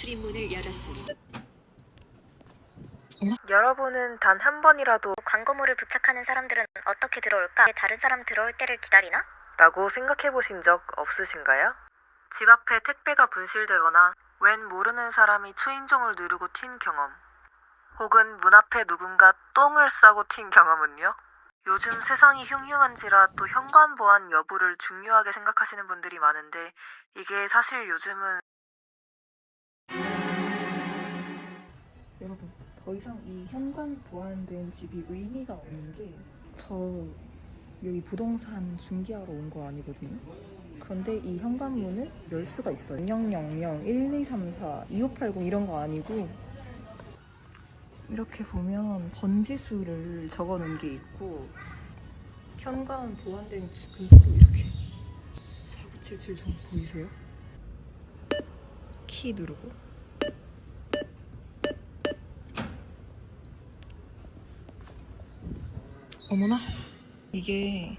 출입문을 열었습니다. 여러분은 단 한 번이라도 광고물을 부착하는 사람들은 어떻게 들어올까? 다른 사람 들어올 때를 기다리나? 라고 생각해 보신 적 없으신가요? 집 앞에 택배가 분실되거나 웬 모르는 사람이 초인종을 누르고 튄 경험. 혹은 문 앞에 누군가 똥을 싸고 튄 경험은요? 요즘 세상이 흉흉한지라 또 현관 보안 여부를 중요하게 생각하시는 분들이 많은데 이게 사실 요즘은 여러분, 더 이상 이 현관 보안된 집이 의미가 없는 게 저 여기 부동산 중개하러 온 거 아니거든요. 그런데 이 현관문을 열 수가 있어요. 0000, 1234, 2580 이런 거 아니고 이렇게 보면 번지수를 적어 놓은 게 있고 현관 보안된 근처도 이렇게 4977좀 보이세요? 키 누르고 어머나? 이게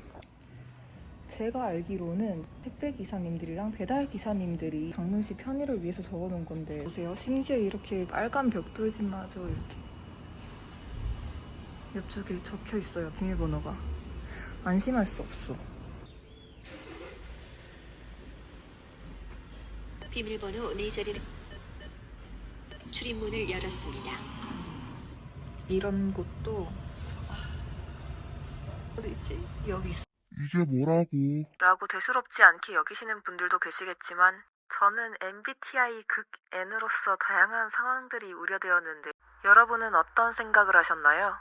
제가 알기로는 택배 기사님들이랑 배달 기사님들이 강릉시 편의를 위해서 적어놓은 건데 보세요. 심지어 이렇게 빨간 벽돌집마저 이렇게 옆쪽에 적혀 있어요 비밀번호가. 안심할 수 없어. 비밀번호 네 자리를 출입문을 열었습니다. 이런 곳도 어디 있지 여기 있어 이게 뭐라고? 라고 대수롭지 않게 여기시는 분들도 계시겠지만 저는 MBTI 극 N으로서 다양한 상황들이 우려되었는데 여러분은 어떤 생각을 하셨나요?